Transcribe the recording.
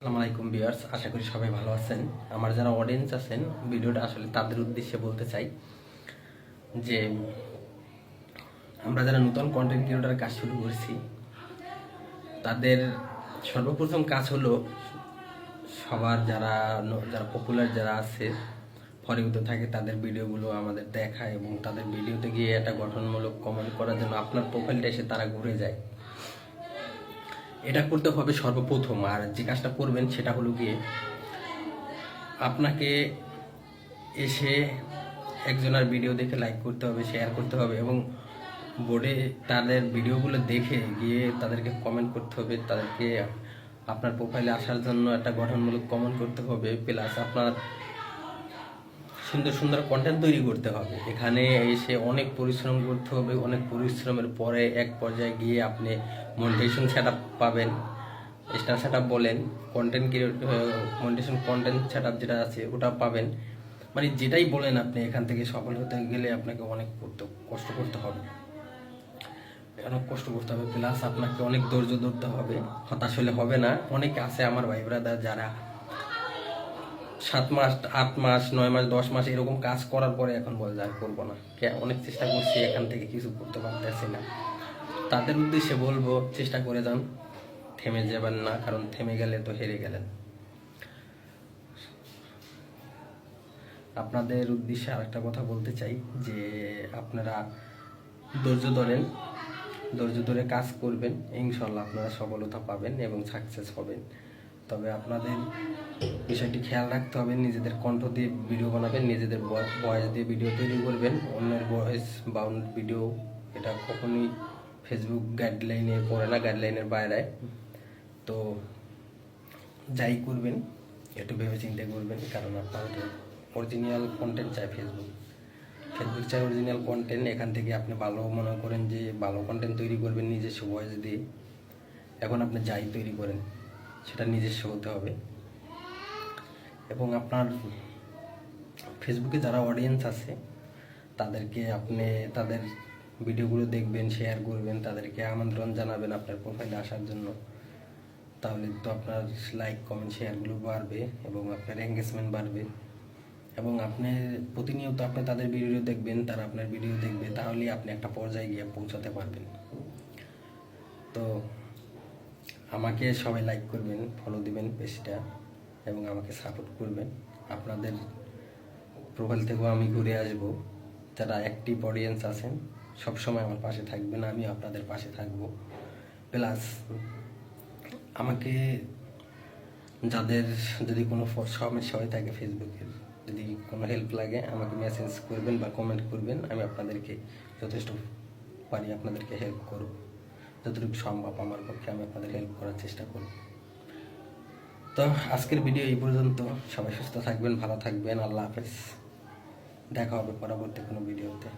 আসসালামু আলাইকুম ভিউয়ার্স, আশা করি সবাই ভালো আছেন। আমার যারা অডিয়েন্স আছেন, ভিডিওটা আসলে তাদের উদ্দেশ্যে বলতে চাই যে, আমরা যারা নতুন কন্টেন্ট ক্রিয়েটর কাজ শুরু করছি, তাদের সর্বপ্রথম কাজ হলো সবার যারা যারা পপুলার যারা আছে ফরিগুত থাকে, তাদের ভিডিওগুলো আমাদের দেখা এবং তাদের ভিডিওতে গিয়ে একটা গঠনমূলক কমেন্ট করার জন্য আপনার প্রোফাইলটা এসে তারা ঘুরে যায়। এটা করতে হবে সর্বপ্রথম, আর যে কাজটা করবেন সেটা হলো গিয়ে আপনাকে এসে একজনের ভিডিও দেখে লাইক করতে হবে শেয়ার করতে হবে এবং বোর্ডে তাদের ভিডিওগুলো দেখে গিয়ে তাদেরকে কমেন্ট করতে হবে, তাদেরকে আপনার প্রোফাইলে আসার জন্য একটা গঠনমূলক কমেন্ট করতে হবে প্লাস আপনার সুন্দর সুন্দর কন্টেন্ট তৈরি করতে হবে। এখানে এসে অনেক পরিশ্রম করতে হবে, অনেক পরিশ্রমের পরে এক পর্যায়ে গিয়ে আপনি মনিটেশন সেট পাবেন। স্টার সেট বলেন কন্টেন্ট মনিটেশন কন্টেন্ট সেট যেটা আছে, ওটা পাবেন। মানে যেটাই বলেন আপনি, এখান থেকে সফল হতে গেলে আপনাকে অনেক করতে, কষ্ট করতে হবে। অনেক কষ্ট করতে হবে প্লাস আপনাকে অনেক ধৈর্য ধরতে হবে। হতাশ হলে হবে না। অনেকে আছে আমার ভাই ব্রাদার যারা সাত মাস, আট মাস, নয় মাস, দশ মাস এরকম কাজ করার পরে এখন বলে আর করব না। অনেক চেষ্টা করছি, এখান থেকে কিছু করতে পারতেছি না। তাদের উদ্দেশ্যে বলব, চেষ্টা করে যান। থেমে যাবেন না, কারণ থেমে গেলে তো হেরে গেলেন। আপনাদের উদ্দেশ্যে আরেকটা কথা বলতে চাই, যে আপনারা ধৈর্য ধরেন, ধৈর্য ধরে কাজ করবেন, ইনশাল্লাহ আপনারা সফলতা পাবেন এবং সাকসেস হবেন। তবে আপনাদের বিষয়টি খেয়াল রাখতে হবে, নিজেদের কণ্ঠ দিয়ে ভিডিও বানাবেন, নিজেদের ভয়েস দিয়ে ভিডিও তৈরি করবেন। অন্যের ভয়েস বা ভিডিও এটা কখনোই ফেসবুক গাইডলাইনে পড়ে না গাইডলাইনের বাইরে। তো যাই করবেন, একটু ভেবে চিন্তে করবেন, কারণ আপনাদের অরিজিনাল কন্টেন্ট চাই ফেসবুক ফেসবুক চাই অরিজিনাল কন্টেন্ট এখান থেকে আপনি ভালো মনে করেন যে ভালো কন্টেন্ট তৈরি করবেন নিজস্ব ভয়েস দিয়ে। এখন আপনি যাই তৈরি করেন। সেটা নিজস্ব হতে হবে। এবং আপনার ফেসবুকে যারা অডিয়েন্স আছে, তাদেরকে আপনি তাদের ভিডিওগুলো দেখবেন শেয়ার করবেন, তাদেরকে আমন্ত্রণ জানাবেন আপনার প্রোফাইলে আসার জন্য। তাহলে তো আপনার লাইক কমেন্ট শেয়ারগুলো বাড়বে এবং আপনার এঙ্গেজমেন্ট বাড়বে। এবং আপনি প্রতিনিয়ত আপনি তাদের ভিডিও দেখবেন, তারা আপনার ভিডিও দেখবে, তাহলেই আপনি একটা পর্যায়ে গিয়ে পৌঁছাতে পারবেন। তো আমাকে সবাই লাইক করবেন ফলো দিবেন পেজটা এবং আমাকে সাপোর্ট করবেন। আপনাদের প্রোফাইল থেকেও আমি ঘুরে আসব। যারা অ্যাক্টিভ অডিয়েন্স আছেন, সবসময় আমার পাশে থাকবেন আমি আপনাদের পাশে থাকব। প্লাস আমাকে যাদের যদি কোনো সমস্যা হয়ে থাকে ফেসবুকের যদি কোনো হেল্প লাগে, আমাকে মেসেজ করবেন বা কমেন্ট করবেন, আমি আপনাদেরকে যথেষ্ট পারি, আপনাদেরকে হেল্প করব। যতটুকু সম্ভব আমার পক্ষে আমি আপনাদের হেল্প করার চেষ্টা করব। তো আজকের ভিডিও এই পর্যন্ত। সবাই সুস্থ থাকবেন, ভালো থাকবেন। আল্লাহ হাফেজ। দেখা হবে পরবর্তী কোনো ভিডিওতে